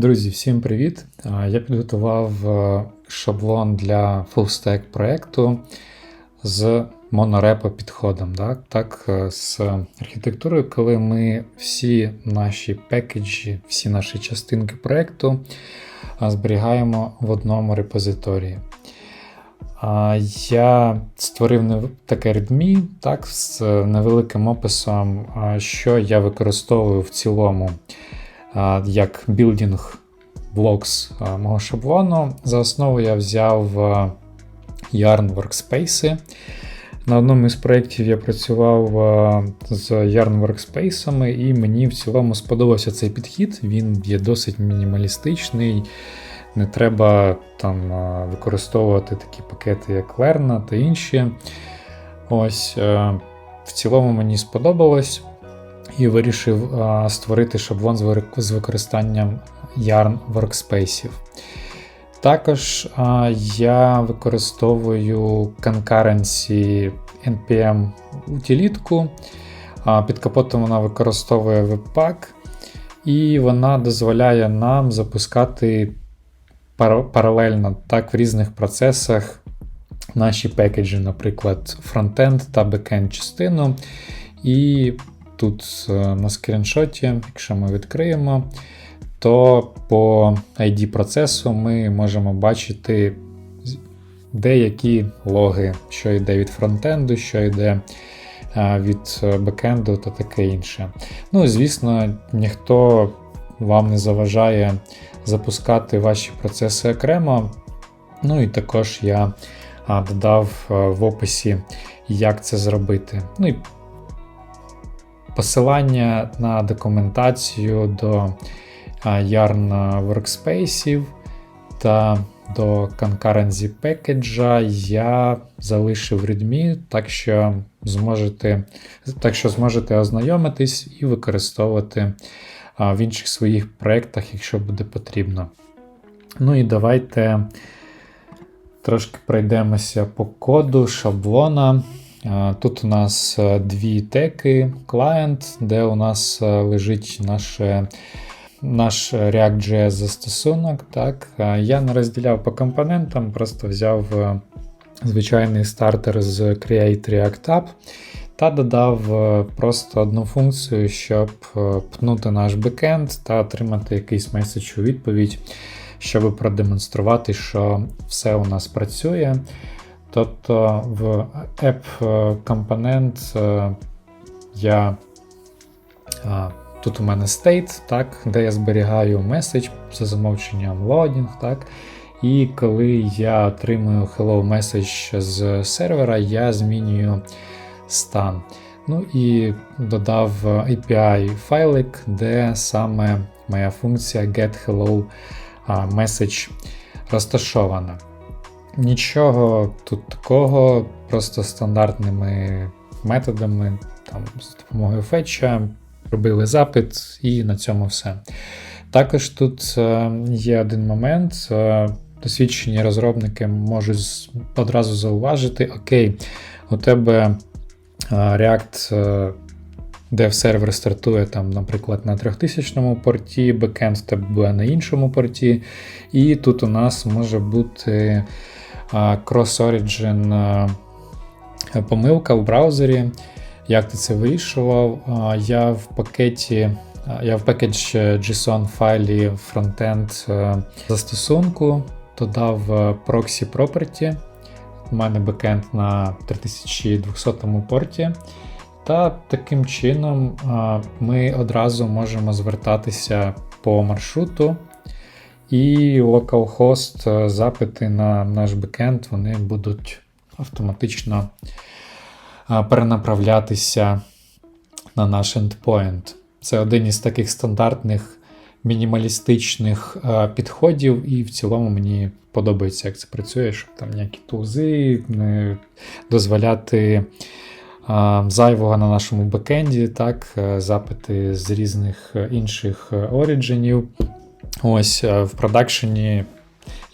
Друзі, всім привіт! Я підготував е, шаблон для full-stack проекту з монорепо підходом. Так, так, е, з архітектурою, коли ми всі наші пекеджі, всі наші частинки проекту зберігаємо в одному репозиторії. Я створив таке README так, з невеликим описом, що я використовую в цілому як білдінг блокс мого шаблону. За основу я взяв Yarn Workspace. На одному із проєктів я працював з Yarn Workspace, і мені в цілому сподобався цей підхід. Він є досить мінімалістичний. Не треба там використовувати такі пакети, як Lerna та інші. Ось, е, в цілому мені сподобалось і вирішив створити шаблон з використанням Yarn Workspace. Також я використовую concurrency NPM утилітку. Під капотом вона використовує Webpack, і вона дозволяє нам запускати паралельно так в різних процесах наші пекеджі, наприклад, фронтенд та бекенд частину. І тут на скріншоті, якщо ми відкриємо, то по ID процесу ми можемо бачити деякі логи, що йде від фронтенду, що йде е, від е, бекенду та таке інше. Ну, звісно, ніхто вам не заважає запускати ваші процеси окремо. Ну і також я додав е, в описі, як це зробити. Ну і посилання на документацію до Yarn Workspace та до Concurrency Package я залишив README, так що зможете, так що зможете ознайомитись і використовувати в інших своїх проєктах, якщо буде потрібно. Ну і давайте трошки пройдемося по коду шаблона. Тут у нас е, дві теки client, де у нас е, лежить наше, наш React.js застосунок. Так. Я не розділяв по компонентам, просто взяв е, звичайний стартер з Create React App та додав просто одну функцію, щоб пнути наш бекенд та отримати якийсь меседж у відповідь, щоб продемонструвати, що все у нас працює. Тобто в app компонент е, я тут у мене state, так, де я зберігаю меседж за замовченням loading, так. І коли я отримую hello message з сервера, я змінюю стан. Ну і додав API файлик, де саме моя функція getHello а, message розташована. Нічого тут такого, просто стандартними методами, там, з допомогою фетча, робили запит, і на цьому все. Також тут е, є один момент. е, Досвідчені розробники можуть одразу зауважити: окей, у тебе е, React е, Dev сервер стартує там, наприклад, на 3000 порті, бекенд тебе буде на іншому порті, і тут у нас може бути Cross-Origin помилка в браузері. Як ти це вирішував? Я в пакеті, я в пакет JSON файлі frontend е, застосунку додав е, proxy property. У мене бекенд на 3200 порті. Та таким чином ми одразу можемо звертатися по маршруту. І localhost е, запити на наш бекенд вони будуть автоматично перенаправлятися на наш endpoint. Це один із таких стандартних мінімалістичних підходів, і в цілому мені подобається, як це працює, щоб там ніякі тулзи не дозволяти зайвого на нашому бекенді, так, е, запити з різних е, інших е, орідженів. Ось е, в продакшені,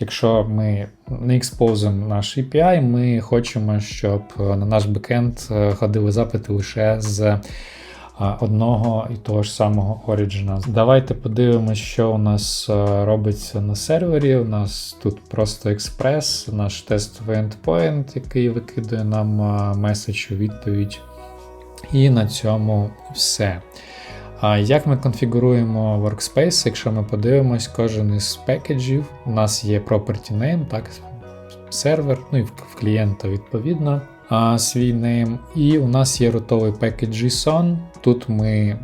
якщо ми не експозимо наш API, ми хочемо, щоб е, на наш бекенд е, ходили запити лише з одного і того ж самого Origin. Давайте подивимося, що у нас робиться на сервері. У нас тут просто експрес, наш тестовий endpoint, який викидує нам меседж у відповідь. І на цьому все. А як ми конфігуруємо Workspace, якщо ми подивимось, кожен із пекеджів, у нас є property name, так, сервер, ну і в, клієнта відповідно а, свій name. І у нас є рутовий пекедж JSON. Тут ми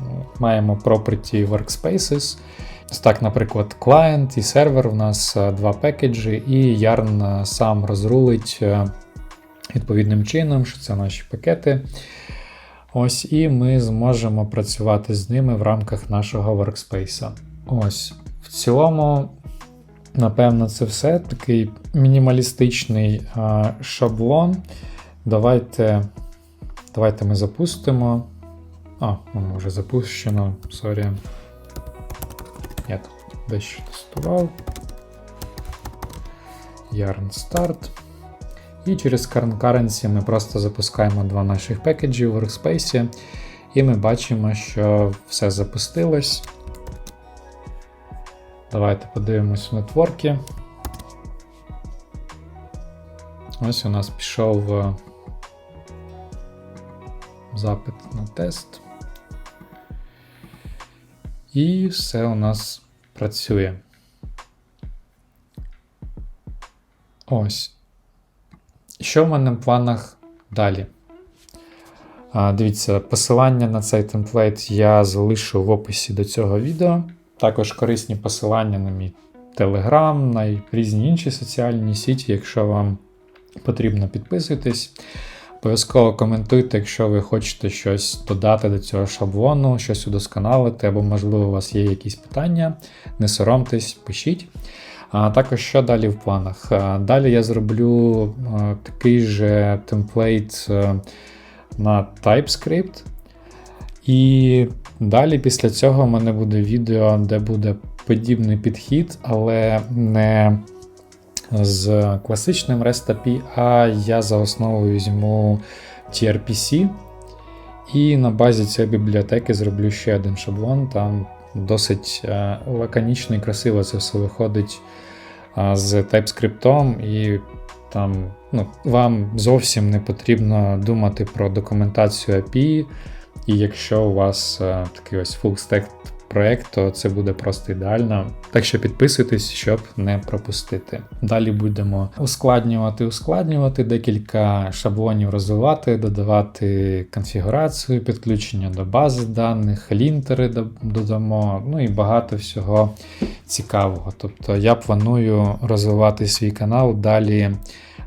ну, маємо property workspaces. Так, наприклад, client і сервер у нас два пекеджі, і Yarn сам розрулить відповідним чином, що це наші пакети. Ось, і ми зможемо працювати з ними в рамках нашого workspace. Ось, в цілому, напевно, це все. Такий мінімалістичний а, шаблон. Давайте, давайте ми запустимо. А, воно вже запущено, сорі. Я тут дещо тестував. Yarn Start. І через Current ми просто запускаємо два наших пекеджі в Workspace, і ми бачимо, що все запустилось. Давайте подивимось в нетворки. Ось у нас пішов е, запит на тест. І все у нас працює. Ось. Що в мене в планах далі? Дивіться, посилання на цей темплейт я залишу в описі до цього відео. Також корисні посилання на мій Telegram, на різні інші соціальні сіті. Якщо вам потрібно, підписуйтесь. Обов'язково коментуйте, якщо ви хочете щось додати до цього шаблону, щось удосконалити, або, можливо, у вас є якісь питання. Не соромтесь, пишіть. А також що далі в планах? Далі я зроблю такий же темплейт е, на TypeScript. І далі після цього в мене буде відео, де буде подібний підхід, але не з класичним REST API, а я за основу візьму TRPC. І на базі цієї бібліотеки зроблю ще один шаблон. Там досить е, лаконічно і красиво це все виходить з TypeScript, і там ну, вам зовсім не потрібно думати про документацію API. І якщо у вас е, такий ось stack проект, то це буде просто ідеально. Так що підписуйтесь, щоб не пропустити. Далі будемо ускладнювати, ускладнювати, декілька шаблонів розвивати, додавати конфігурацію, підключення до бази даних, лінтери додамо, ну і багато всього цікавого. Тобто я планую розвивати свій канал далі.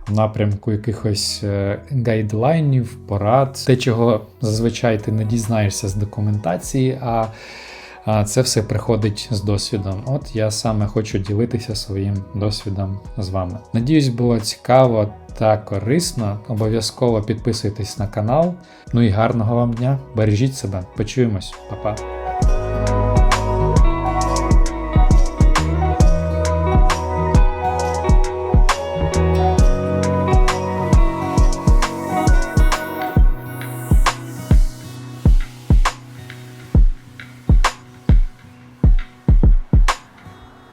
В напрямку якихось е, гайдлайнів, порад, те, чого зазвичай ти не дізнаєшся з документації, а а це все приходить з досвідом. От я саме хочу ділитися своїм досвідом з вами. Надіюсь, було цікаво та корисно. Обов'язково підписуйтесь на канал. Ну і гарного вам дня! Бережіть себе, почуємось, Па-па!